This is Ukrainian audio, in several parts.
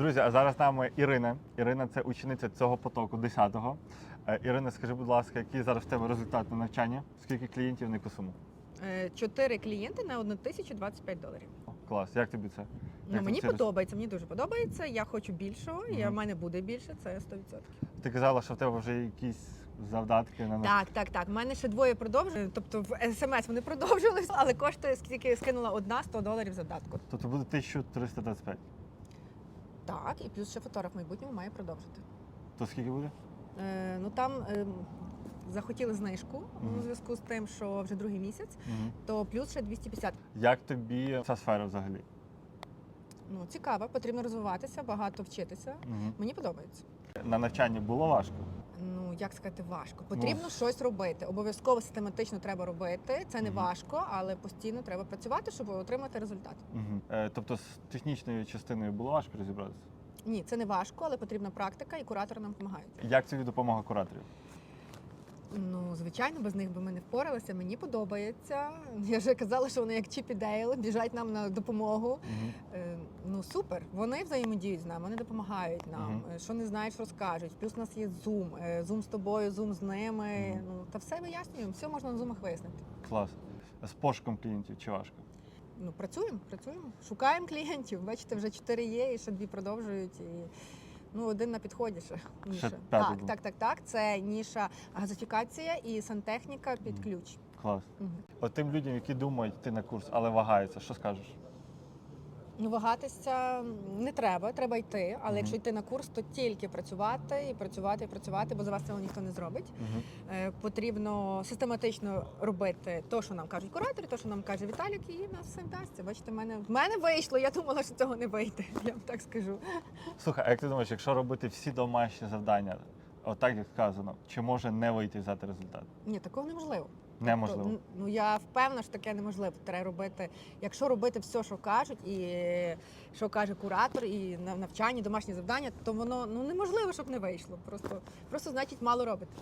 Друзі, а зараз з нами Ірина. Ірина це учениця цього потоку 10-го. Е, Ірина, скажи, будь ласка, який зараз в тебе результат на навчання? Скільки клієнтів на яку суму? Е, Чотири клієнти на 1025 доларів. Клас, як тобі це? Ну, Як мені це подобається, мені дуже подобається. Я хочу більшого, і в мене буде більше, це 100%. Ти казала, що в тебе вже якісь завдатки на Так, так, так. У мене ще двоє продовжують. Тобто в смс вони продовжились, але коштує скільки скинула одна 100 доларів задатку. Тобто буде 1325. Так, і плюс ще фотограф в майбутньому має продовжити. То скільки буде? Е, ну там е, захотіли знижку Мгм. у зв'язку з тим, що вже другий місяць, Угу. то плюс ще 250. Як тобі ця сфера взагалі? Ну цікаво, потрібно розвиватися, багато вчитися. Угу. Мені подобається. На навчанні було важко? Ну як сказати, важко. Потрібно щось робити. Обов'язково систематично треба робити. Це не угу. важко, але постійно треба працювати, щоб отримати результат. Угу. Е, тобто з технічною частиною було важко розібратися? Ні, це не важко, але потрібна практика, і куратори нам допомагають. Як тобі допомога кураторів? Ну, звичайно, без них би ми не впоралися. Мені подобається. Я вже казала, що вони як Чіп і Дейл, біжать нам на допомогу. Угу. Ну супер, вони взаємодіють з нами, вони допомагають нам. Е, Що не знаєш, розкажуть. Плюс у нас є Zoom. Е, Zoom з тобою, Zoom з ними. Мгм. Ну та все вияснюємо. Все можна на зумах вияснити. Клас. З пошуком клієнтів чи важко? Ну працюємо, працюємо. Шукаємо клієнтів. Бачите, вже чотири є, і ще дві продовжують. І ну один на підході ще. ніша. Так, так, так, так. Це ніша газифікація і сантехніка під ключ. Клас. Угу. От тим людям, які думають йти на курс, але вагаються, що скажеш? Ну, вагатися не треба, треба йти. Але Мгм. якщо йти на курс, то тільки працювати і працювати, і працювати, бо за вас цього ніхто не зробить. Угу. Е, потрібно систематично робити те, що нам кажуть куратори, те, що нам каже Віталік, і в нас все вдасться. Бачите, в мене в мене вийшло. Я думала, що цього не вийде. Я вам так скажу. Слухай, а як ти думаєш, якщо робити всі домашні завдання, отак як сказано, чи може не вийти взяти результат? Ні, такого неможливо. Неможливо. Тобто, ну я впевнена, що таке неможливо. Треба робити, якщо робити все, що кажуть, і що каже куратор, і на навчання, домашні завдання, то воно ну неможливо, щоб не вийшло. Просто, просто значить мало робити.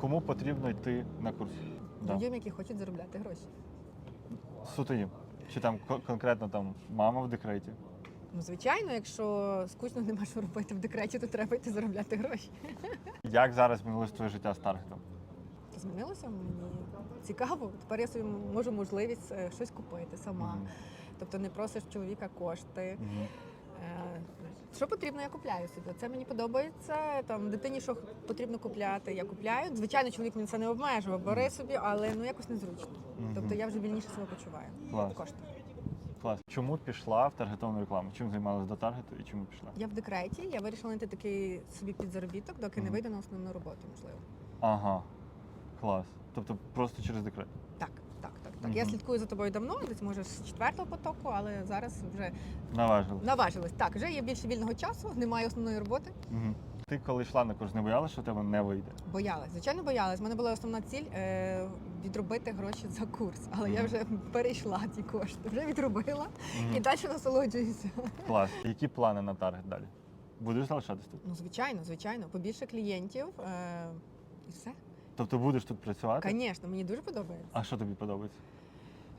Кому потрібно йти на курс? Да. Людям, які хочуть заробляти гроші. Суто їм. Чи там конкретно там мама в декреті? Ну, звичайно, якщо скучно нема що робити в декреті, то треба йти заробляти гроші. Як зараз змінилось твоє життя з таргетом? Змінилося мені цікаво. Тепер я собі можу можливість е, щось купити сама. Тобто не просиш чоловіка кошти. Е, Що потрібно, я купляю собі. Це мені подобається. Там дитині що потрібно купляти, я купляю. Звичайно, чоловік мені це не обмежував, бери собі, але ну якось незручно. Тобто я вже вільніше себе почуваю. Клас. Кошти. Клас. Чому пішла в таргетовану рекламу? Чим займалась до таргету і чому пішла? Я в декреті, я вирішила знайти такий собі підзаробіток, доки не Мгм. вийду на основну роботу, можливо. Ага. Клас. Тобто просто через декрет. Так, так, так, так. Я слідкую за тобою давно, десь може з четвертого потоку, але зараз вже Наважили. наважилась. Так, вже є більше вільного часу, немає основної роботи. Угу. Ти коли йшла на курс, не боялася, що в тебе не вийде? Боялась, звичайно, боялась. У мене була основна ціль е, відробити гроші за курс, але я вже перейшла ті кошти, вже відробила Мгм. і далі насолоджуюся. Клас. Які плани на таргет далі? Будеш залишатись тут? Ну, звичайно, звичайно, побільше клієнтів е, і все. Тобто будеш тут працювати? Звісно, мені дуже подобається. А що тобі подобається?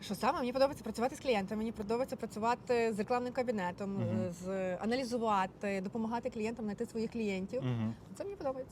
Що саме мені подобається працювати з клієнтами, мені подобається працювати з рекламним кабінетом, Мгм. з аналізувати, допомагати клієнтам знайти своїх клієнтів. -huh. Це мені подобається.